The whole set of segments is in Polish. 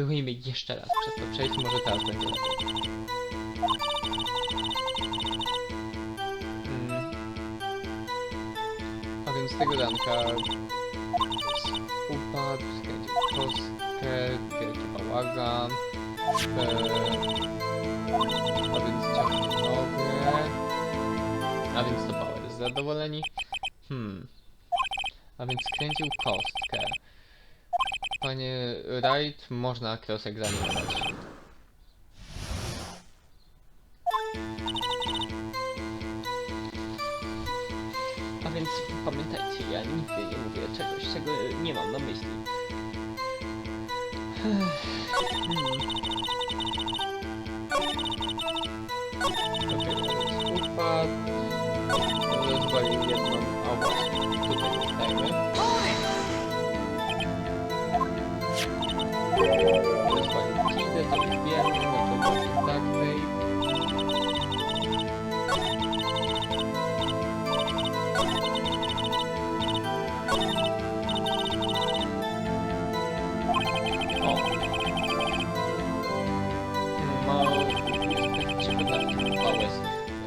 Spróbujmy jeszcze raz przez to przejść, może teraz będzie lepiej. Mm. A więc tego ranka upadł, skręcił kostkę, wielki bałagan, eee, a więc ciągnie nogę, a więc to Bauer zadowoleni. Hmm. A więc skręcił kostkę. Panie Wright, można cross egzaminować. A więc pamiętajcie, ja nigdy nie mówię czegoś, czego nie mam na myśli. Upadł. Rozwalił jedną, a właśnie, tutaj zostajemy. No to tak tej. O!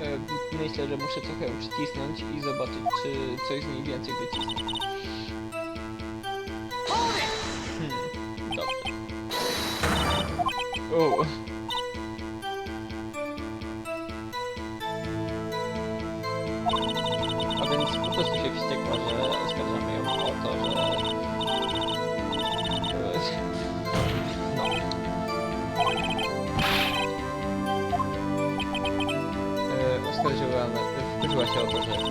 E, Myślę, że muszę trochę ją przycisnąć i zobaczyć, czy coś z niej więcej wycisnę. Oskarżyła, wkurzyła się o to, że to,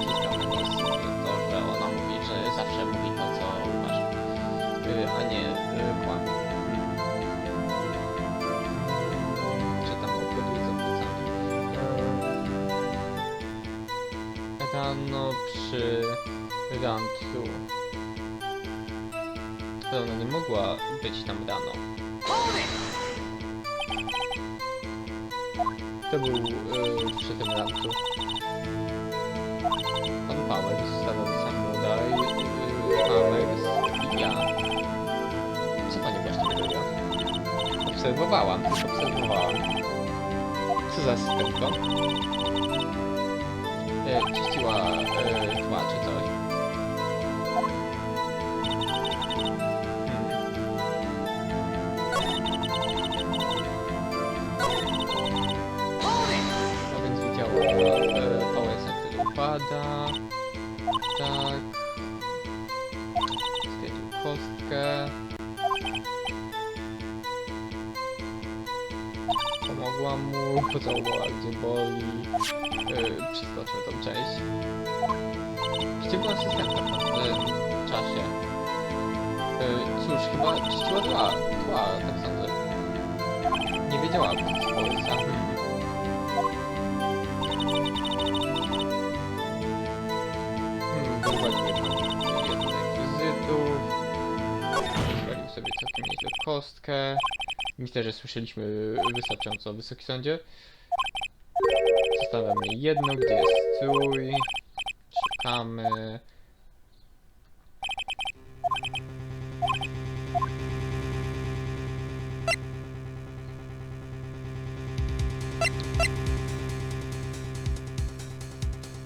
że ona mówi, że zawsze mówi to, co uważa, E, a nie e, kłamie. Czy tam. E, Rano przy. Ale ona nie mogła być tam rano. To był yy, przy tym ranku. Pan Powers, stanowy samuraj, yy, Powers i ja. Co pani właśnie robiła? Obserwowałam, tylko obserwowałam. Co za asystentko? E, czyściła e, tła czy coś. Upada. Tak. Skręcił kostkę. Pomogła mu, pocałowała gdzie boli. E, przeskoczmy tą część. Gdzie była asystentka w tym czasie? E, cóż, chyba czyściła tła, tła, tak sądzę. Nie wiedziała, co jest sobie całkiem nieźle kostkę. Myślę, że słyszeliśmy wystarczająco Wysoki Sądzie. Zostawiamy jedno, gdzie jest strój. Szukamy.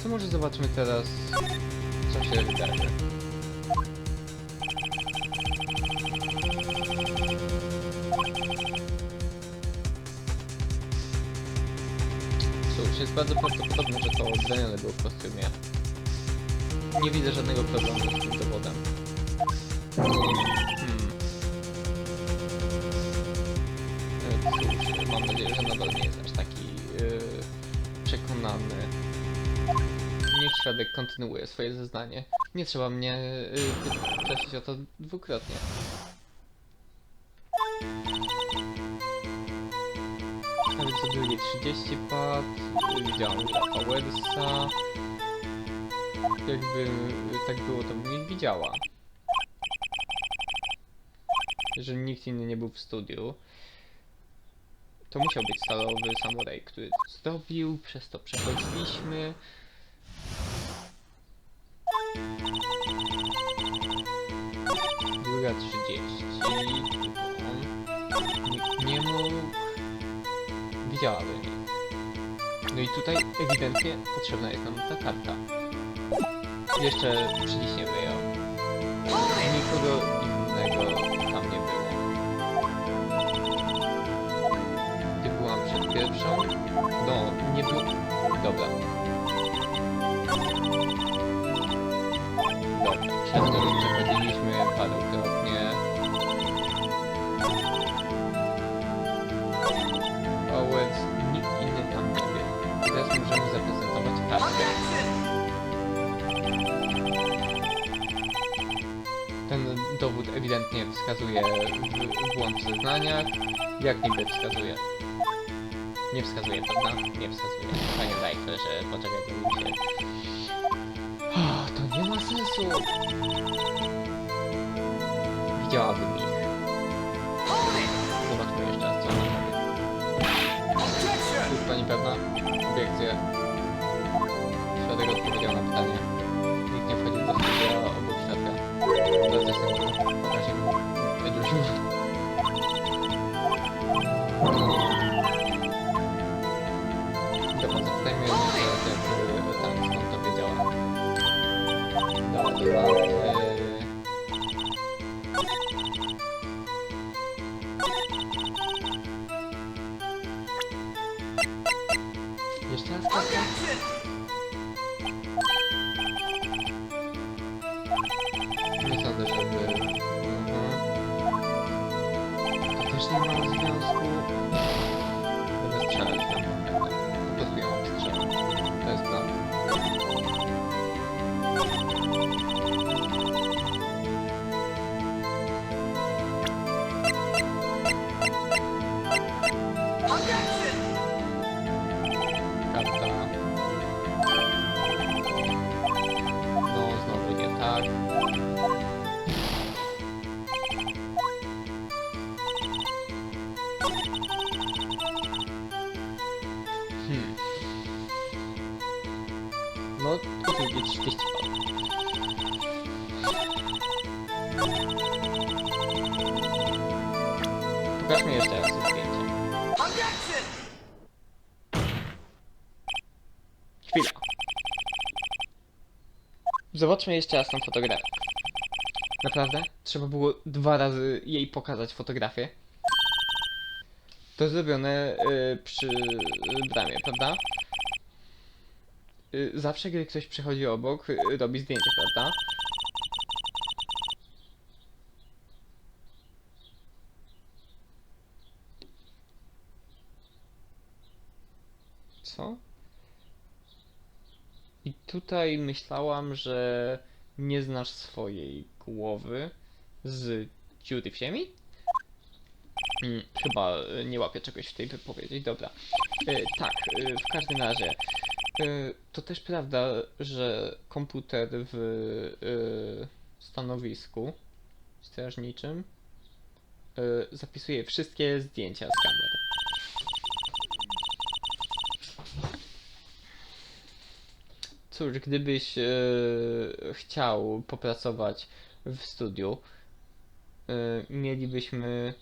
To może zobaczmy teraz, co się wydarzy. Cóż, jest bardzo prawdopodobne, że to Daniel był w kostiumie. Nie widzę żadnego problemu z tym dowodem. Hmm. Cóż, mam nadzieję, że nadal nie jest aż taki yy, przekonany. Niech świadek kontynuuje swoje zeznanie. Nie trzeba mnie yy, prosić o to dwukrotnie. Byli 30 pad, widziałem Rafa Wersa. Jakby tak było, to bym ich widziała. Jeżeli nikt inny nie był w studiu, to musiał być stalowy samuraj, który to zrobił, przez to przechodziliśmy. Druga 30. widziałabym ich. No i tutaj ewidentnie potrzebna jest nam ta karta. Jeszcze przyciśniemy ją. Nikogo innego tam nie było. Gdy byłam przed pierwszą, no nie było... Dobra. Dobra, przez to już przechodziliśmy parokrotnie. Owens, ewidentnie wskazuje błąd w zeznaniach. Jak niby wskazuje? Nie wskazuje, prawda? Nie wskazuje. Pamiętaj, że poczekaj, to się... Ah, To nie ma sensu! Widziałabym ich. Zobaczmy jeszcze raz, co oni robią. Jest pani pewna? Obiekcje. Świadek odpowiedział na pytanie. Jeszcze raz kartę? Zobaczmy jeszcze raz tą fotografię. Naprawdę? Trzeba było dwa razy jej pokazać fotografię. To zrobione y, przy bramie, prawda? Y, zawsze, gdy ktoś przechodzi obok, y, robi zdjęcie, prawda? Co? I tutaj myślałam, że nie znasz swojej głowy z dziury w ziemi? Mm, chyba y, nie łapię czegoś w tej wypowiedzi, dobra. Y, tak, y, w każdym razie. To też prawda, że komputer w stanowisku strażniczym zapisuje wszystkie zdjęcia z kamery. Cóż, gdybyś e, chciał popracować w studiu, e, mielibyśmy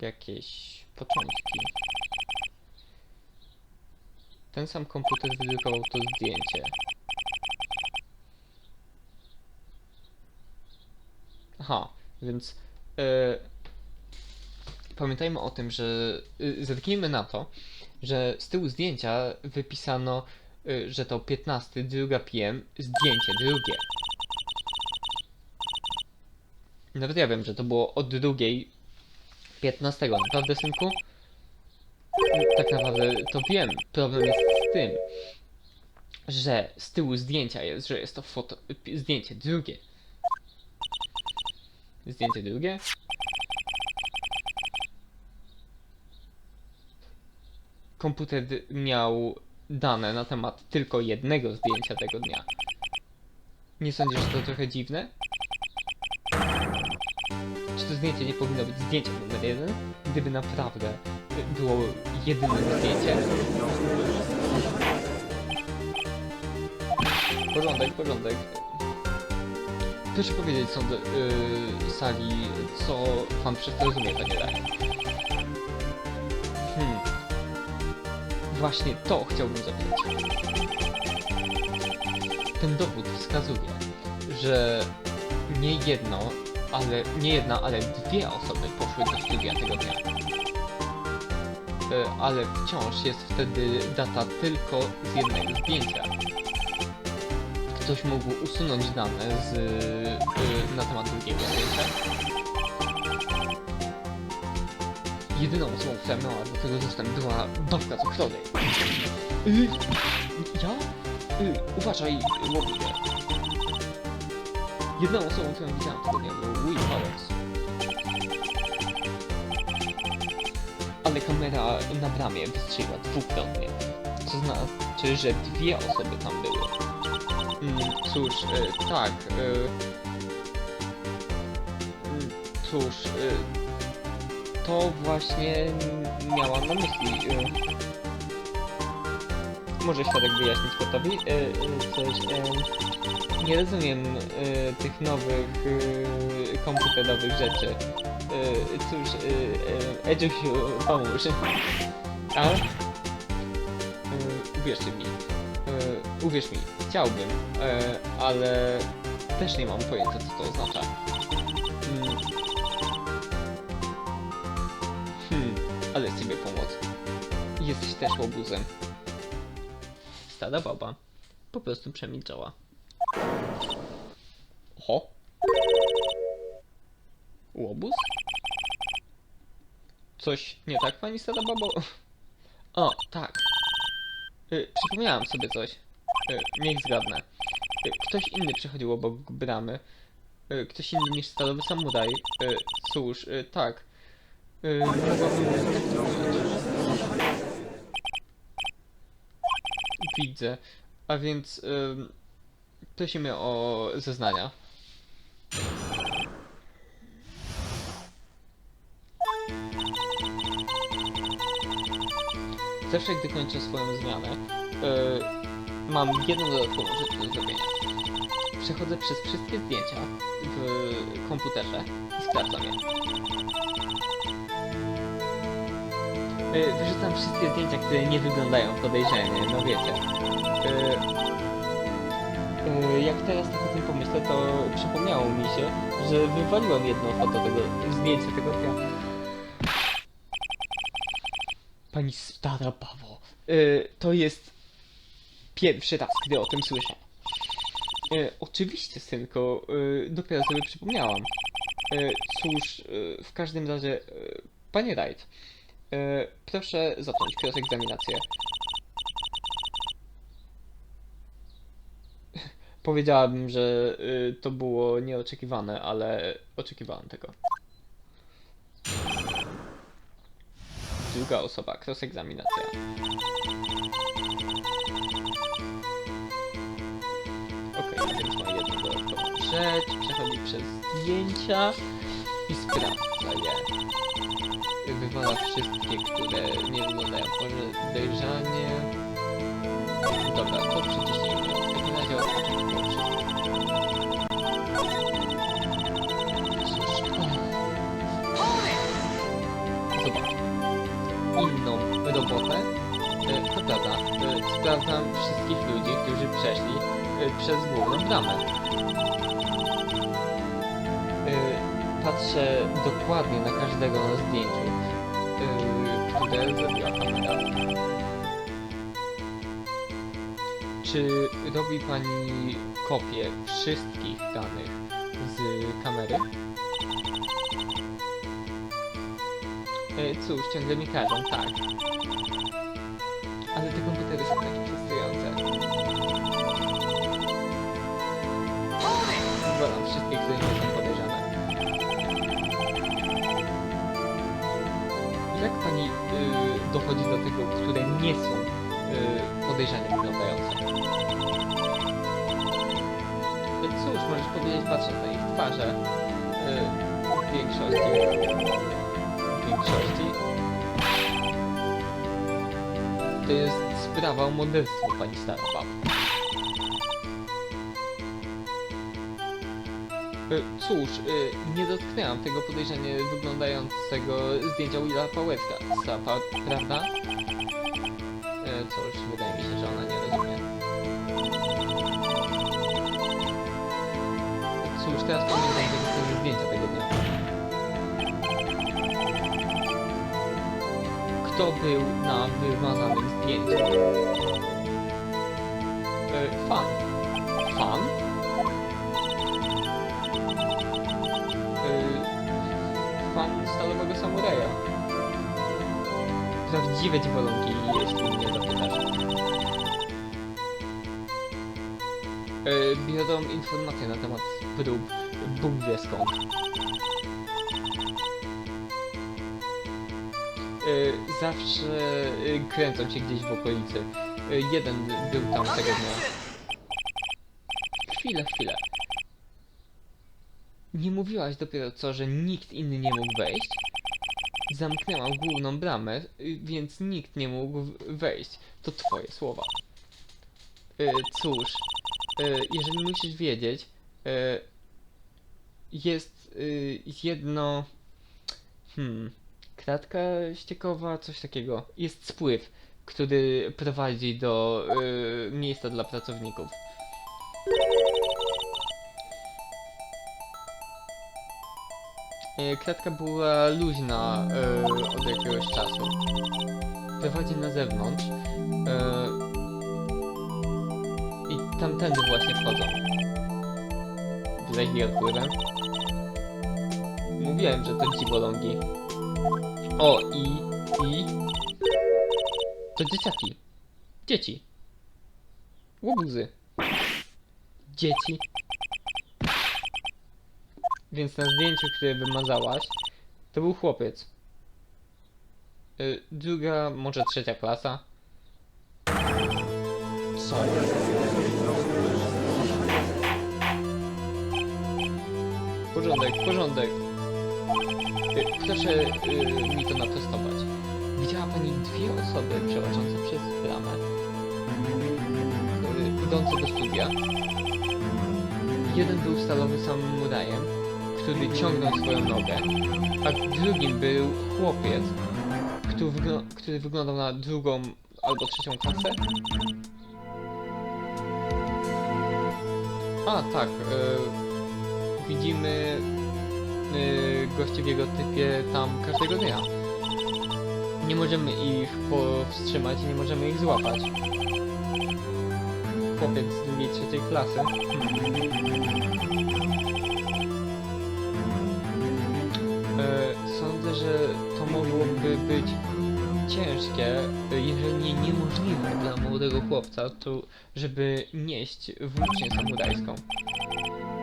jakieś początki. Ten sam komputer wydrukował to zdjęcie. Aha, więc e, pamiętajmy o tym, że e, zerknijmy na to, że z tyłu zdjęcia wypisano że to 15, druga PM, zdjęcie drugie. Nawet ja wiem, że to było od drugiej 15. Naprawdę, synku? Tak naprawdę to wiem. Problem jest z tym, że z tyłu zdjęcia jest, że jest to foto, y, zdjęcie drugie. Zdjęcie drugie? komputer miał dane na temat tylko jednego zdjęcia tego dnia. Nie sądzisz, że to trochę dziwne? Czy to zdjęcie nie powinno być zdjęciem numer jeden? Gdyby naprawdę było jedyne zdjęcie? Porządek, porządek. proszę powiedzieć sądzę, yy, sali, co pan przez to rozumie, panie Rai. Właśnie to chciałbym zapytać. Ten dowód wskazuje, że nie jedno, ale nie jedna, ale dwie osoby poszły do studia tego dnia. E, ale wciąż jest wtedy data tylko z jednego zdjęcia. Ktoś mógł usunąć dane z, y, na temat drugiego zdjęcia. Jedyną osobą, która miała do tego dostęp była babka z ochrony. Y, ja? Y, uważaj, łobie. Jedną osobą, którą widziałem tego dnia był Will Powers. Ale kamera na bramie wystrzeliła dwukrotnie. Co znaczy, że dwie osoby tam były. Mm, cóż, y, tak. Y, mm, cóż, y, to właśnie miałam na myśli. Y, może świadek wyjaśnić gotowi? Y, y, coś. Nie rozumiem tych nowych komputerowych rzeczy. Cóż, Edziusiu, pomóż. A? Uwierzcie mi. Uwierz mi, chciałbym, ale też nie mam pojęcia, co to oznacza. Ale z ciebie pomoc. Jesteś też łobuzem. Stada baba po prostu przemilczała. Oho. Łobuz? Coś nie tak, pani stada babo? O, tak. Y, przypomniałam sobie coś. Y, niech zgadnę. Y, ktoś inny przechodził obok bramy. Y, ktoś inny niż stalowy samuraj. Y, cóż, y, tak. Y. Widzę. A więc ym, prosimy o zeznania. Zawsze gdy kończę swoją zmianę, yy, mam jedną dodatkową rzecz do zrobienia. Przechodzę przez wszystkie zdjęcia w komputerze i sprawdzam je. Wyrzucam wszystkie zdjęcia, które nie wyglądają podejrzanie, no wiecie. Yy, yy, jak teraz tak o tym pomyślę, to przypomniało mi się, że wywaliłem jedną foto tego, zdjęcie tego dnia. Pani stara Pawo, yy, to jest pierwszy raz, gdy o tym słyszę. Oczywiście, synko, dopiero sobie przypomniałam. Yy, cóż, w każdym razie, yy, panie Wright, yy, proszę zacząć cross-egzaminację. Powiedziałabym, że y, to było nieoczekiwane, ale oczekiwałem tego. Druga osoba, cross-egzaminacja. Okej, więc ma jedną dodatkową rzecz, przechodzi przez zdjęcia i sprawdza je. Wywala wszystkie, które nie wyglądają podejrzanie. Dobra, to przyciśnijmy. W takim razie. Zobacz. Inną robotę. E, To prawda. e, Sprawdzam wszystkich ludzi, którzy przeszli e, przez główną bramę. Patrzę dokładnie na każdego zdjęciu, które zrobiła kamera. Czy robi pani kopię wszystkich danych z kamery? E, cóż, ciągle mi każą, tak. Jak pani y, dochodzi do tego, które nie są y, podejrzanie wyglądające? Cóż, możesz powiedzieć patrząc na ich twarze. Y, w większości w większości. To jest sprawa o modelstwo, pani stara Cóż, y, nie dotknęłam tego podejrzanie wyglądającego zdjęcia Willa Pałecka, Sapa, prawda? Y, Cóż, wydaje mi się, że ona nie rozumie. Cóż, teraz pamiętam tego zdjęcia tego dnia. Kto był na wymazanym zdjęciu? Fan. Fan? Stalowego samuraja. Prawdziwe dziwolągi, jeśli mnie zapytasz. Y, Biorą informacje na temat prób Bóg wie skąd. Y, Zawsze y, kręcą się gdzieś w okolicy. Jeden był tam tego dnia. Chwilę, chwilę. Nie mówiłaś dopiero co, że nikt inny nie mógł wejść? Zamknęłam główną bramę, y, więc nikt nie mógł wejść. To twoje słowa. Y, cóż, y, jeżeli musisz wiedzieć, jest jedno... Hmm... Kratka ściekowa, coś takiego. Jest spływ, który prowadzi do miejsca dla pracowników. Kratka była luźna e, od jakiegoś czasu. Prowadzi na zewnątrz. E, I tamtędy właśnie wchodzą. Rzeźbi odpływem. Mówiłem, że to dziwolągi. O, i... i... To dzieciaki. Dzieci. Łobuzy. Dzieci. Więc na zdjęciu, które wymazałaś, to był chłopiec. Y, druga, może trzecia klasa. Co? Porządek, porządek. Y, proszę y, mi to natestować. Widziała pani dwie osoby przechodzące przez bramę, y, idące do studia. Jeden był stalowym samurajem, który ciągnął swoją nogę, a drugim był chłopiec, który, wygl który wyglądał na drugą albo trzecią klasę. A, tak. y, widzimy y, gości w jego typie tam każdego dnia. Nie możemy ich powstrzymać i nie możemy ich złapać. Chłopiec z drugiej, trzeciej klasy. Dla młodego chłopca, to żeby nieść włócznię samurajską.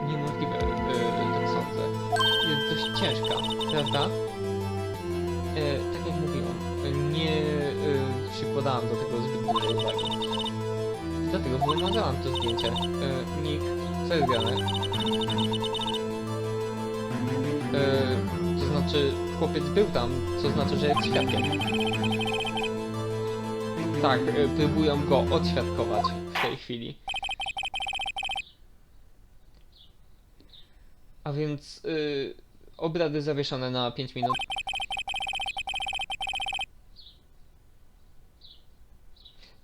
Niemożliwe, e, tak sądzę. Jest dość ciężka, prawda? E, tak jak mówiłam, nie e, przykładałam do tego zbyt dużej uwagi. Dlatego wymazałam to zdjęcie. E, Nick, co jest grane? To znaczy, chłopiec był tam, co znaczy, że jest świadkiem. Tak, e, próbują go odświadkować w tej chwili. A więc y, obrady zawieszone na 5 minut.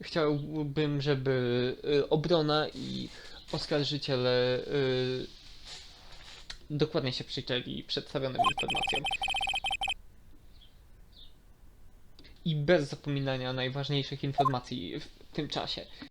Chciałbym, żeby y, obrona i oskarżyciele y, dokładnie się przyjrzeli przedstawionym informacjom. I bez zapominania najważniejszych informacji w tym czasie.